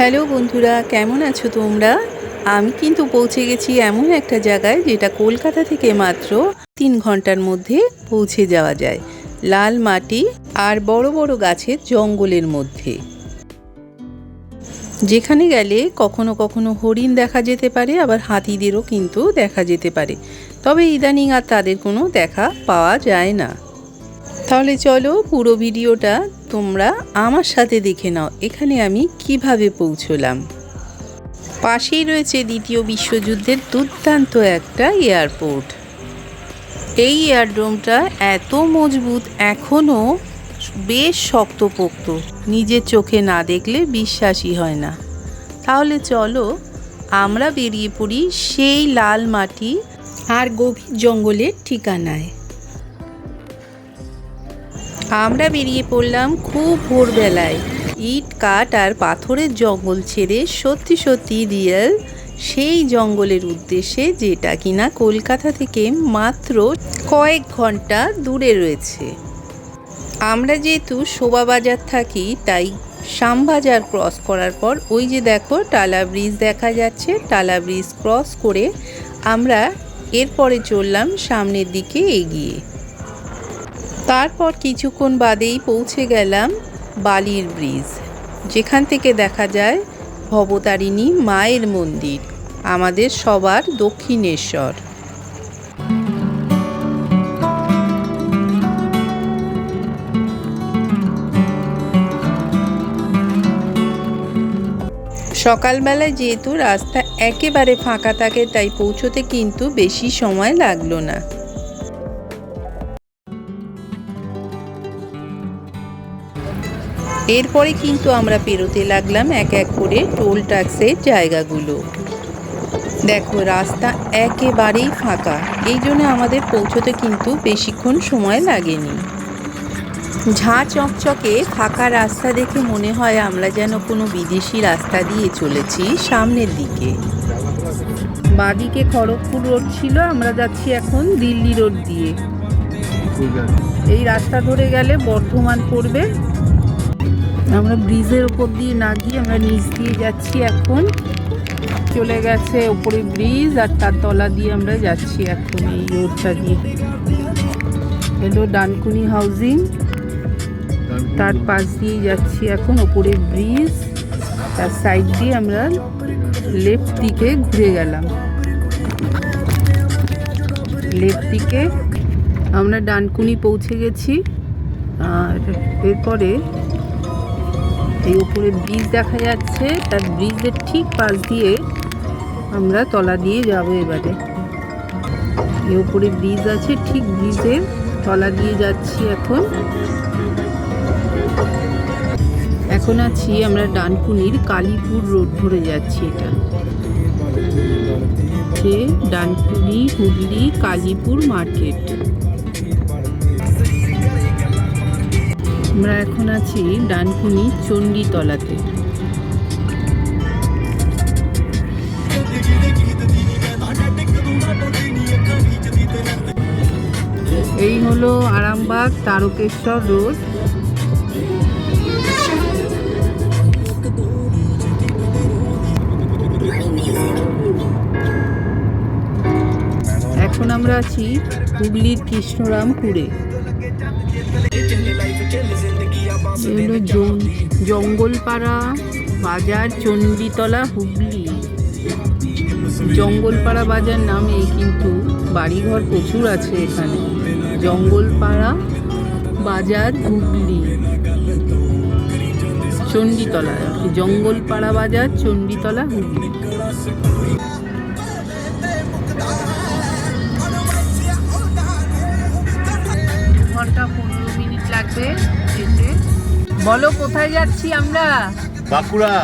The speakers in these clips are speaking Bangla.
হ্যালো বন্ধুরা, কেমন আছো তোমরা? আমি কিন্তু পৌঁছে গেছি এমন একটা জায়গায় যেটা কলকাতা থেকে মাত্র তিন ঘণ্টার মধ্যে পৌঁছে যাওয়া যায়। লাল মাটি আর বড় বড় গাছের জঙ্গলের মধ্যে। যেখানে গেলে কখনো কখনো হরিণ দেখা যেতে পারে, আবার হাতিদেরও কিন্তু দেখা যেতে পারে। তবে ইদানিং আর তাদের কোনো দেখা পাওয়া যায় না। তাহলে চলো পুরো ভিডিওটা তোমরা আমার সাথে দেখে নাও, এখানে আমি কীভাবে পৌঁছলাম। পাশেই রয়েছে দ্বিতীয় বিশ্বযুদ্ধের দুর্দান্ত একটা এয়ারপোর্ট। এই এয়ারড্রোমটা এত মজবুত, এখনও বেশ শক্তপোক্ত। নিজের চোখে না দেখলে বিশ্বাসই হয় না। তাহলে চলো আমরা বেরিয়ে পড়ি সেই লাল মাটি আর গভীর জঙ্গলের ঠিকানায়। আমরা বেরিয়ে পড়লাম খুব ভোরবেলায়। ইট, কাঠ আর পাথরের জঙ্গল ছেড়ে সত্যি সত্যি রিয়েল সেই জঙ্গলের উদ্দেশ্যে যেটা কিনা কলকাতা থেকে মাত্র কয়েক ঘণ্টা দূরে রয়েছে। আমরা যেহেতু শোভাবাজার থাকি, তাই শ্যামবাজার ক্রস করার পর ওই যে দেখো টালা ব্রিজ দেখা যাচ্ছে, টালা ব্রিজ ক্রস করে আমরা এরপরে চললাম সামনের দিকে এগিয়ে। তারপর কিছুক্ষণ বাদেই পৌঁছে গেলাম বালির ব্রিজ। যেখান থেকে দেখা যায় ভবতারিণী মায়ের মন্দির, আমাদের সবার দক্ষিণেশ্বর। সকালবেলায় যেহেতু রাস্তা একেবারে ফাঁকা থাকে, তাই পৌঁছোতে কিন্তু বেশি সময় লাগল না। এরপরে কিন্তু আমরা পেরোতে লাগলাম এক এক করে টোল ট্যাক্সের জায়গাগুলো। দেখো, রাস্তা একেবারেই ফাঁকা। এই জন্য আমাদের পৌঁছতে কিন্তু বেশিক্ষণ সময় লাগেনি। ঝাঁ চকচকে ফাঁকা রাস্তা দেখে মনে হয় আমরা যেন কোনো বিদেশি রাস্তা দিয়ে চলেছি সামনের দিকে। বাদিকে খড়গপুর রোড ছিল, আমরা যাচ্ছি এখন দিল্লি রোড দিয়ে। এই রাস্তা ধরে গেলে বর্ধমান পড়বে। আমরা ব্রিজের ওপর দিয়ে না গিয়ে আমরা নিচ দিয়ে যাচ্ছি এখন। চলে গেছে ওপরে ব্রিজ আর তার তলা দিয়ে আমরা যাচ্ছি এখন এই রোডটা দিয়ে। এলো ডানকুনি হাউজিং। তার পাশ দিয়ে যাচ্ছি এখন ওপরে ব্রিজ। তার সাইড দিয়ে আমরা লেফট দিকে ঘুরে গেলাম। লেফট দিকে আমরা ডানকুনি পৌঁছে গেছি। আর এরপরে এই উপরে ব্রিজ দেখা যাচ্ছে। তার ব্রিজের ঠিক পাশ দিয়ে আমরা তলা দিয়ে যাব এবারে। এই উপরে ব্রিজ আছে, ঠিক ব্রিজের তলা দিয়ে যাচ্ছি এখন। এখন আছি আমরা ডানকুনির কালীপুর রোড ধরে যাচ্ছি এটা। ডানকুনি, হুগলি, কালীপুর মার্কেট আমরা এখন আছি ডানকুনি চণ্ডীতলাতে। এই হলো আরামবাগ তারকেশ্বর রোড। এখন আমরা আছি হুগলির কৃষ্ণরামপুরে। এগুলো জঙ্গলপাড়া বাজার চণ্ডীতলা হুগলি। জঙ্গলপাড়া বাজার নামে কিন্তু বাড়িঘর প্রচুর আছে এখানে। জঙ্গলপাড়া বাজার হুগলি। চণ্ডীতলা জঙ্গলপাড়া বাজার চণ্ডীতলা হুগলি। বলো কোথায় যাচ্ছি আমরা? বাঁকুড়া।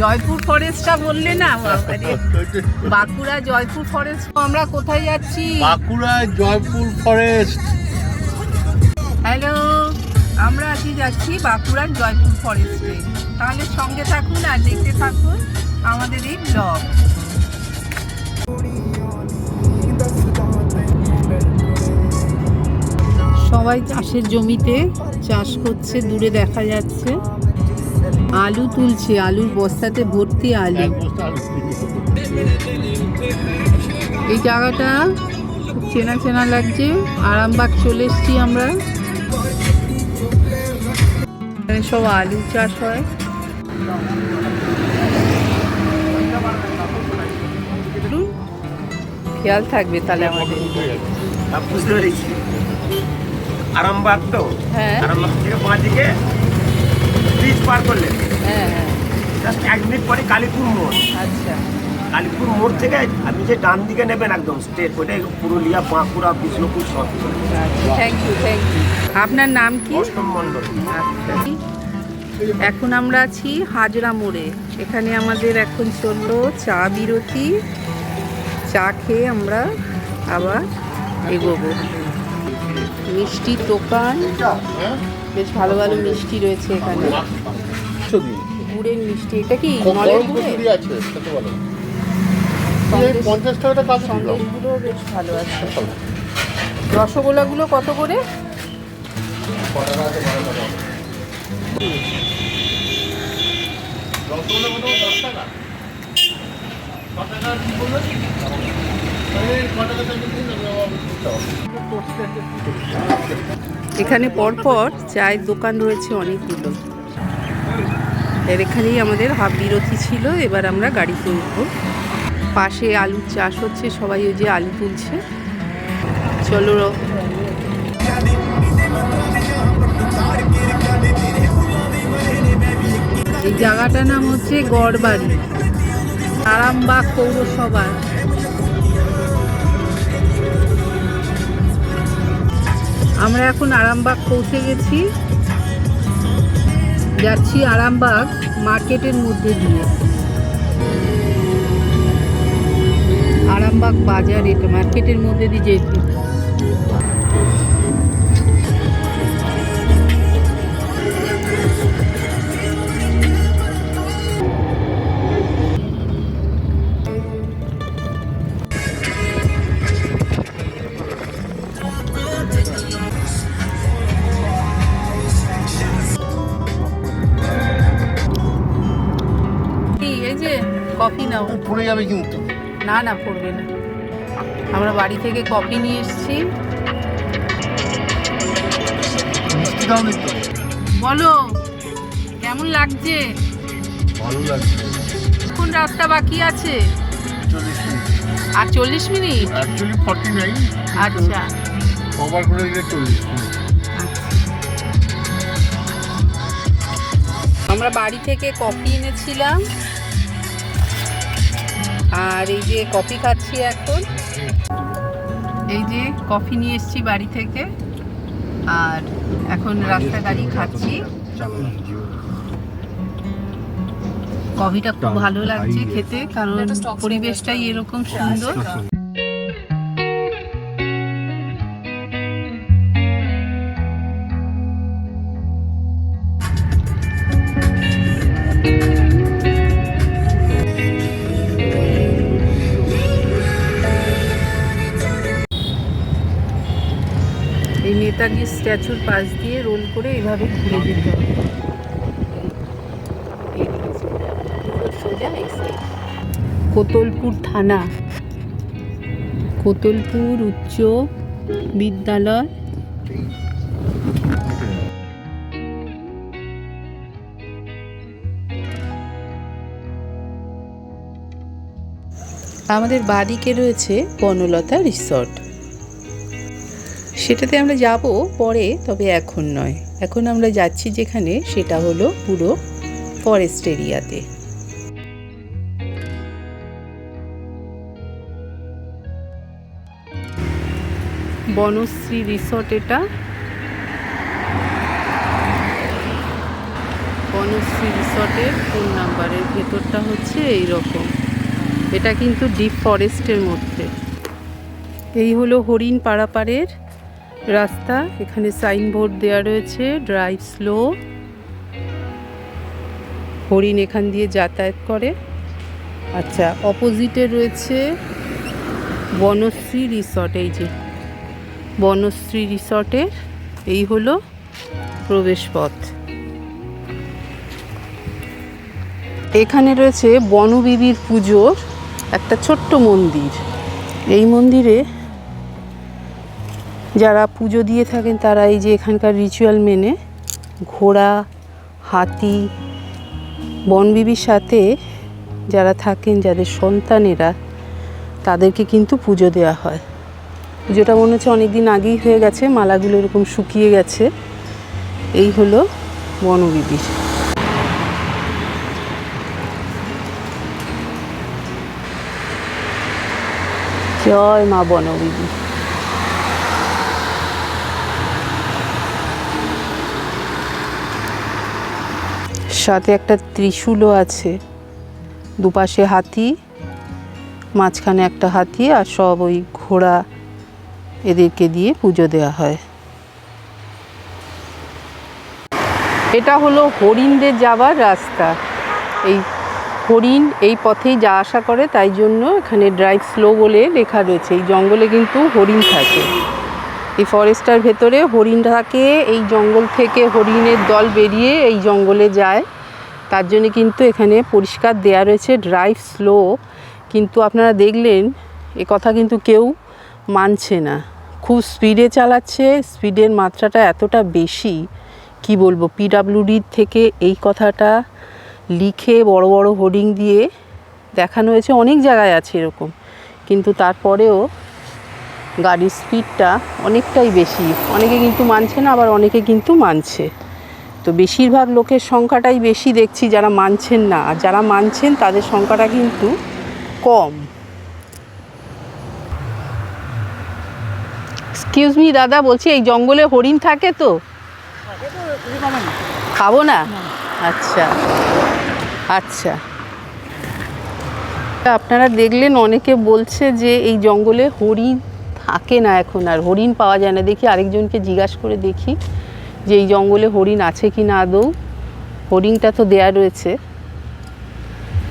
জয়পুর ফরেস্টটা বললে না? বাঁকুড়া জয়পুর ফরেস্ট আমরা কোথায় যাচ্ছি? বাঁকুড়া জয়পুর ফরেস্ট হ্যালো আমরা আজকে যাচ্ছি বাঁকুড়ার জয়পুর ফরেস্টে তাহলে সঙ্গে থাকুন আর দেখতে থাকুন আমাদের এই ব্লগ সবাই চাষের জমিতে চাষ করছে দূরে দেখা যাচ্ছে। আলু তুলছে আলুর বস্তাতে ভর্তি আলু। এই জায়গাটা খুব চেনা চেনা লাগছে। আরামবাগ চলে এসছি আমরা। এখানে সব আলু চাষ হয়। খেয়াল থাকবে তাহলে আমাদের। বুঝতে পেরেছি। আরামবাগ তো? হ্যাঁ। আরামবাগ থেকে বাঁ দিকে ব্রিজ পার করলে হ্যাঁ হ্যাঁ। জাস্ট এক মিনিট পরে কালীপুর মোড়। আচ্ছা। কালীপুর মোড় থেকে আপনি যে ডান দিকে নেবেন একদম স্ট্রেট ওইটাই পুরুলিয়া বাঁকুড়া বিষ্ণুপুর সব। থ্যাংক ইউ থ্যাংক ইউ আপনার নাম কি? অষ্টম মণ্ডল। আচ্ছা। এখন আমরা আছি হাজরা মোড়ে। এখানে আমাদের এখন চলল চা বিরতি। চা খেয়ে আমরা আবার এগোবো। মিষ্টির দোকান। বেশ ভালো ভালো মিষ্টি রয়েছে এখানে। গুড়ের মিষ্টি। এটা কি নলের গুড়ের আছে পঞ্চাশ টাকাটা কাজ সন্দেশগুলো বেশ ভালো আছে। রসগোল্লাগুলো কত করে? এখানে পরপর চায়ের দোকান রয়েছে অনেকগুলো। এর এখানেই আমাদের হাফ বিরতি ছিল, এবার আমরা গাড়ি উঠবো পাশে আলুর চাষ হচ্ছে, সবাই ওই যে আলু তুলছে। চলো এই জায়গাটার নাম হচ্ছে গড়বাড়ি, আরামবাগ পৌরসভা। আমরা এখন আরামবাগ পৌঁছে গেছি। যাচ্ছি আরামবাগ মার্কেটের মধ্যে দিয়ে। আরামবাগ বাজার এটা, মার্কেটের মধ্যে দিয়ে যেতে। কফি নাও। পড়ে যাবে কিন্তু। না না পড়বে না। আমরা বাড়ি থেকে কফি নিয়ে এসেছি। বলো কেমন লাগছে? ভালো লাগছে। কোন রাস্তা বাকি আছে? আর চল্লিশ মিনিট? অ্যাকচুয়ালি ফর্টি নাইন আচ্ছা। কভার করে দিলে চল্লিশ মিনিট। আমরা বাড়ি থেকে কফি এনেছিলাম। আর এই যে কফি খাচ্ছি এখন। এই যে কফি নিয়ে এসছি বাড়ি থেকে। আর এখন রাস্তা গাড়ি খাচ্ছি। কফিটা খুব ভালো লাগছে খেতে কারণ পরিবেশটাই এরকম সুন্দর। নেতাজির স্ট্যাচুর পাশ দিয়ে রোল করে এভাবে ঘুরে যেতে হবে। কোতলপুর থানা। কোতলপুর উচ্চ বিদ্যালয়। আমাদের বাদিকে রয়েছে বনলতা রিসর্ট। সেটাতে আমরা যাব পরে, তবে এখন নয়। এখন আমরা যাচ্ছি যেখানে সেটা হলো পুরো ফরেস্ট এরিয়াতে বনশ্রী রিসর্ট এটা। বনশ্রী রিসর্টের ফোন নাম্বারের ভেতরটা হচ্ছে এই রকম এটা কিন্তু ডিপ ফরেস্টের মধ্যে। এই হলো হরিণ পাড়াপাড়ের রাস্তা, এখানে সাইনবোর্ড দেওয়া রয়েছে, ড্রাইভ স্লো। হরিণ এখান দিয়ে যাতায়াত করে। আচ্ছা অপোজিটে রয়েছে বনশ্রী রিসর্ট, এই যে। বনশ্রী রিসর্টের এই হলো প্রবেশপথ। এখানে রয়েছে বনবিবির পুজোর একটা ছোট্ট মন্দির। এই মন্দিরে যারা পুজো দিয়ে থাকেন, তারা এই যে এখানকার রিচুয়াল মেনে ঘোড়া, হাতি, বনবিবির সাথে যারা থাকেন, যাদের সন্তানেরা, তাদেরকে কিন্তু পুজো দেওয়া হয়। পুজোটা মনে হচ্ছে অনেক দিন আগেই হয়ে গেছে, মালাগুলো এরকম শুকিয়ে গেছে। এই হলো বনবিবির। জয় মা বনবিবি। সাথে একটা ত্রিশূলও আছে। দুপাশে হাতি, মাঝখানে একটা হাতি আর সব ওই ঘোড়া এদেরকে দিয়ে পুজো দেওয়া হয়। এটা হলো হরিণদের যাওয়ার রাস্তা। এই হরিণ এই পথেই যা আসা করে তাই জন্য এখানে ড্রাইভ স্লো বলে লেখা রয়েছে। এই জঙ্গলে কিন্তু হরিণ থাকে। এই ফরেস্টার ভেতরে হরিণ থাকে এই জঙ্গল থেকে হরিণের দল বেরিয়ে এই জঙ্গলে যায়। তার জন্য কিন্তু এখানে পরিষ্কার দেয়া রয়েছে ড্রাইভ স্লো। কিন্তু আপনারা দেখলেন, এ কথা কিন্তু কেউ মানছে না। খুব স্পিডে চালাচ্ছে স্পিডের মাত্রাটা এতটা বেশি, কি বলব পিডাব্লিউডির থেকে এই কথাটা লিখে বড় বড় হোর্ডিং দিয়ে দেখানো হয়েছে। অনেক জায়গায় আছে এরকম, কিন্তু তারপরেও গাড়ির স্পিডটা অনেকটাই বেশি। অনেকে কিন্তু মানছে না, আবার অনেকে কিন্তু মানছে। তো বেশিরভাগ লোকের সংখ্যাটাই বেশি দেখছি যারা মানছেন না। আর যারা মানছেন, তাদের সংখ্যাটা কিন্তু কম। এক্সকিউজ মি দাদা, বলছি এই জঙ্গলে হরিণ থাকে তো? খাব না? আচ্ছা। আচ্ছা। আপনারা দেখলেন, অনেকে বলছে যে এই জঙ্গলে হরিণ থাকে না এখন, আর হরিণ পাওয়া যায় না। দেখি আরেকজনকে জিজ্ঞাসা করে দেখি। যে এই জঙ্গলে হরিণ আছে কি না আদৌ? হরিণটা তো দেয়া রয়েছে।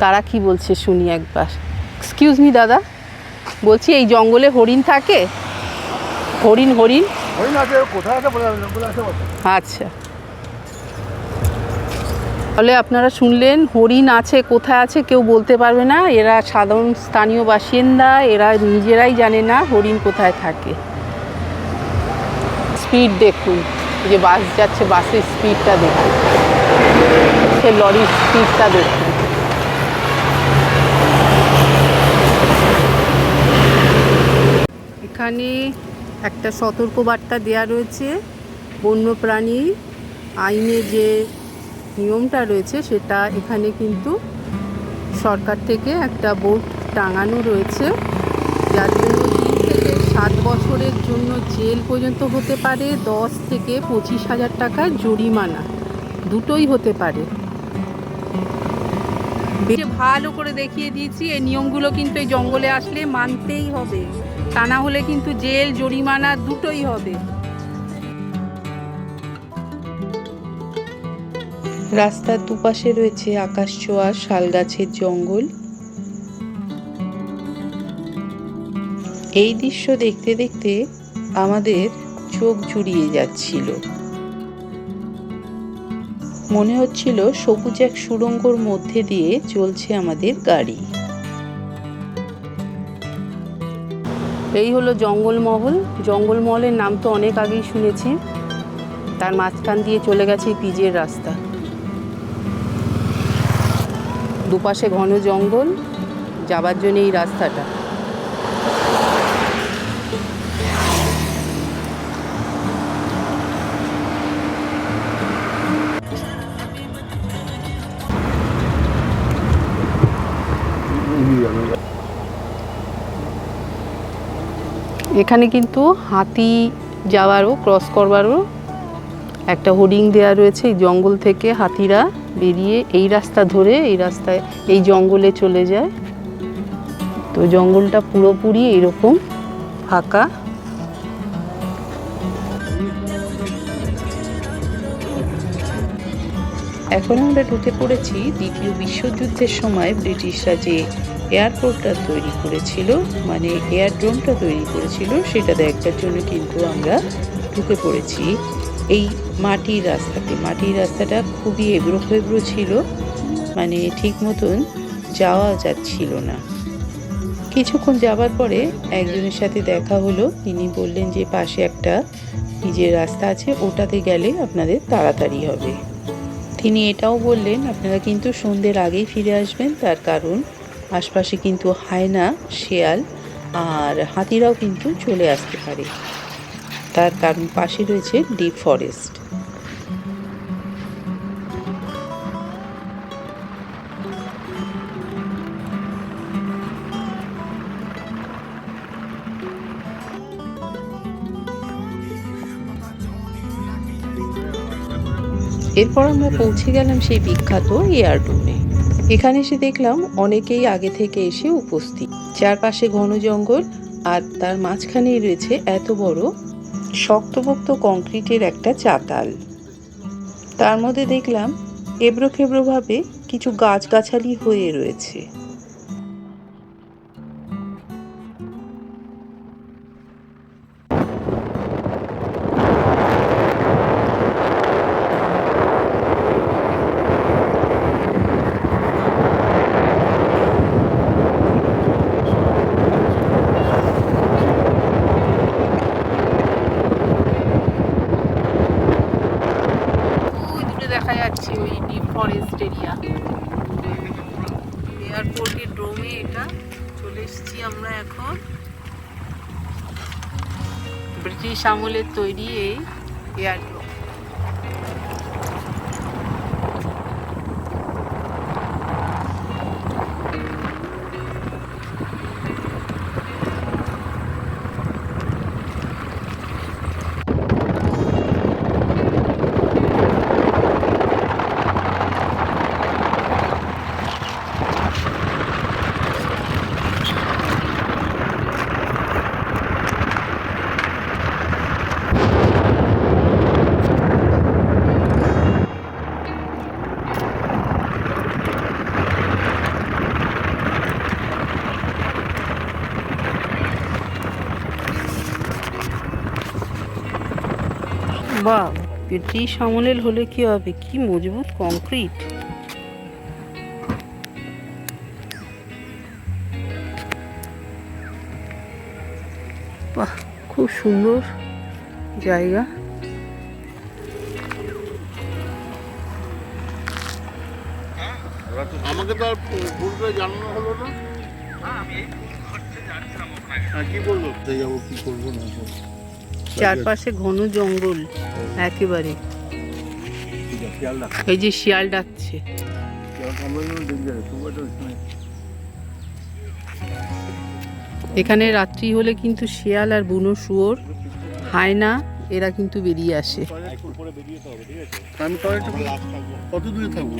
তারা কি বলছে শুনি একবার। এক্সকিউজ মি দাদা। বলছি এই জঙ্গলে হরিণ থাকে? হরিণ হরিণ? আচ্ছা। তাহলে আপনারা শুনলেন হরিণ আছে কোথায় আছে কেউ বলতে পারবে না। এরা সাধারণ স্থানীয় বাসিন্দা এরা নিজেরাই জানে না হরিণ কোথায় থাকে। স্পিড দেখুন। যে বাস যাচ্ছে, বাসের স্পিডটা দেখুন। সে লরির স্পিডটা দেখুন। এখানে একটা সতর্কবার্তা দেয়া রয়েছে। বন্যপ্রাণী আইনে যে নিয়মটা রয়েছে, সেটা এখানে কিন্তু সরকার থেকে একটা বোর্ড টাঙানো রয়েছে। যার জন্য বছরের জন্য জেল পর্যন্ত হতে পারে, দশ থেকে পঁচিশ হাজার টাকা জরিমানা, দুটোই হতে পারে। ভালো করে দেখিয়ে দিয়েছি, এই নিয়মগুলো কিন্তু এই জঙ্গলে আসলে মানতেই হবে। তা না হলে কিন্তু জেল, জরিমানা দুটোই হবে। রাস্তার দুপাশে রয়েছে আকাশ ছোঁয়া শাল গাছের জঙ্গল। এই দৃশ্য দেখতে দেখতে আমাদের চোখ জুড়িয়ে যাচ্ছিল। মনে হচ্ছিল সবুজ এক সুড়ঙ্গর মধ্যে দিয়ে চলছে আমাদের গাড়ি। এই হলো জঙ্গলমহল। জঙ্গলমহলের নাম তো অনেক আগেই শুনেছি। তার মাঝখান দিয়ে চলে গেছে পিজের রাস্তা। দুপাশে ঘন জঙ্গল, যাবার জন্য এই রাস্তাটা। এখানে কিন্তু হাতি যাওয়ারও ক্রস করবারও একটা হোর্ডিং দেওয়া রয়েছে। এই জঙ্গল থেকে হাতিরা বেরিয়ে এই রাস্তা ধরে এই রাস্তায়, এই জঙ্গলে চলে যায়। তো জঙ্গলটা পুরোপুরি এরকম ফাঁকা। এখন আমরা ঢুকে পড়েছি দ্বিতীয় বিশ্বযুদ্ধের সময় ব্রিটিশরা যে এয়ারপোর্টটা তৈরি করেছিল মানে এয়ারড্রোমটা তৈরি করেছিল, সেটা দেখবার জন্য কিন্তু আমরা ঢুকে পড়েছি। এই মাটির রাস্তাতে, মাটির রাস্তাটা খুবই এগ্রো ফেগ্রো ছিল মানে ঠিক মতন যাওয়া যাচ্ছিল না। কিছুক্ষণ যাবার পরে একজনের সাথে দেখা হলো, তিনি বললেন যে পাশে একটা নিজের রাস্তা আছে, ওটাতে গেলে আপনাদের তাড়াতাড়ি হবে। তিনি এটাও বললেন, আপনারা কিন্তু সন্ধ্যের আগেই ফিরে আসবেন। তার কারণ, আশপাশে কিন্তু হায়না, শেয়াল আর হাতিরাও কিন্তু চলে আসতে পারে। তার কারণ পাশে রয়েছে ডিপ ফরেস্ট। এরপর আমরা পৌঁছে গেলাম সেই বিখ্যাত এয়ারডোমে এখানে এসে দেখলাম অনেকেই আগে থেকে এসে উপস্থিত। চারপাশে ঘন জঙ্গল আর তার মাঝখানেই রয়েছে এত বড় শক্তপোক্ত কংক্রিটের একটা চাতাল। তার মধ্যে দেখলাম এবড়ো খেবড়োভাবে কিছু গাছগাছালি হয়ে রয়েছে। যাচ্ছে ওই ডিপ ফরেস্ট এরিয়া এয়ারপোর্টের ড্রোমে এটা। চলে এসেছি আমরা এখন। ব্রিটিশ আমলের তৈরি এই এয়ারড্রোম বাহ ব্রিটিশ আমলের হলে কি হবে? কি মজবুত কংক্রিট বাহ খুব সুন্দর জায়গা। আমাকে তো আর ভুল জানানো হলো না। হ্যাঁ কি বলল? কোথায় যাব কি করব না করব। চারপাশে ঘন জঙ্গল একেবারে। এই যে শিয়াল ডাকছে। এখানে রাত্রি হলে কিন্তু শিয়াল আর বুনো শুয়োর হায়না এরা কিন্তু বেরিয়ে আসে। আমি কত দূরে থাকব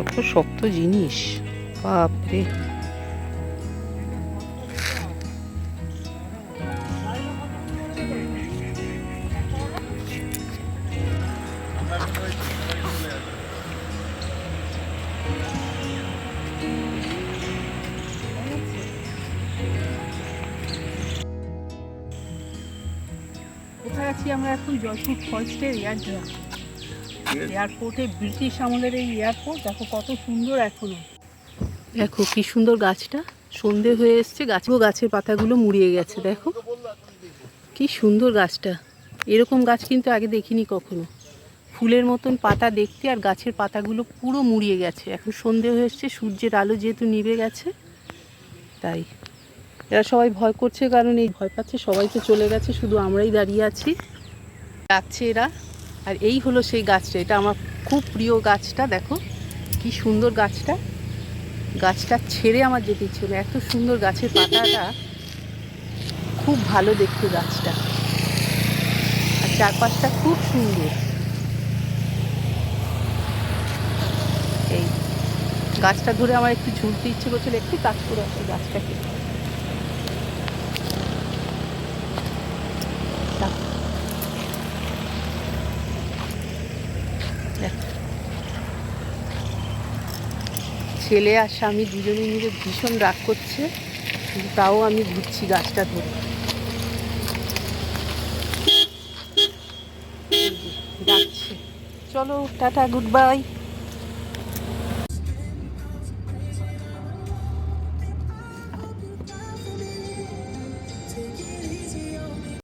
কত শক্ত জিনিস। বাপরে। আছি আমরা এখন? জয়পুর ফরেস্টের এয়ারড্রোম এয়ারপোর্টে ব্রিটিশ আমলের এই এয়ারপোর্ট দেখো কত সুন্দর এখনও। দেখো কি সুন্দর গাছটা। সন্ধে হয়ে এসছে, গাছ গাছের পাতাগুলো মুড়িয়ে গেছে, দেখো। কি সুন্দর গাছটা। এরকম গাছ কিন্তু আগে দেখিনি কখনো। ফুলের মতন পাতা দেখতে আর গাছের পাতাগুলো পুরো মুড়িয়ে গেছে। এখন সন্ধে হয়ে এসছে, সূর্যের আলো যেহেতু নিভে গেছে, তাই। এরা সবাই ভয় করছে কারণ এই ভয় পাচ্ছে, সবাই তো চলে গেছে, শুধু আমরাই দাঁড়িয়ে আছি। ডাকছে এরা। আর এই হলো সেই গাছটা, এটা আমার খুব প্রিয় গাছটা, দেখো কি সুন্দর গাছটা। গাছটা ছেড়ে আমার যেতে ইচ্ছে এত সুন্দর গাছের পাতাটা, খুব ভালো দেখতে গাছটা। আর চারপাশটা খুব সুন্দর। এই গাছটা ধরে আমার একটু ঝুলতে ইচ্ছে করছিল, একটু কাজ করে আছে গাছটাকে। ছেলে আর স্বামী দুজনে মিলে ভীষণ রাগ করছে তাও আমি ঘুরছি গাছটা ধরে। চলো, টাটা, গুড বাই।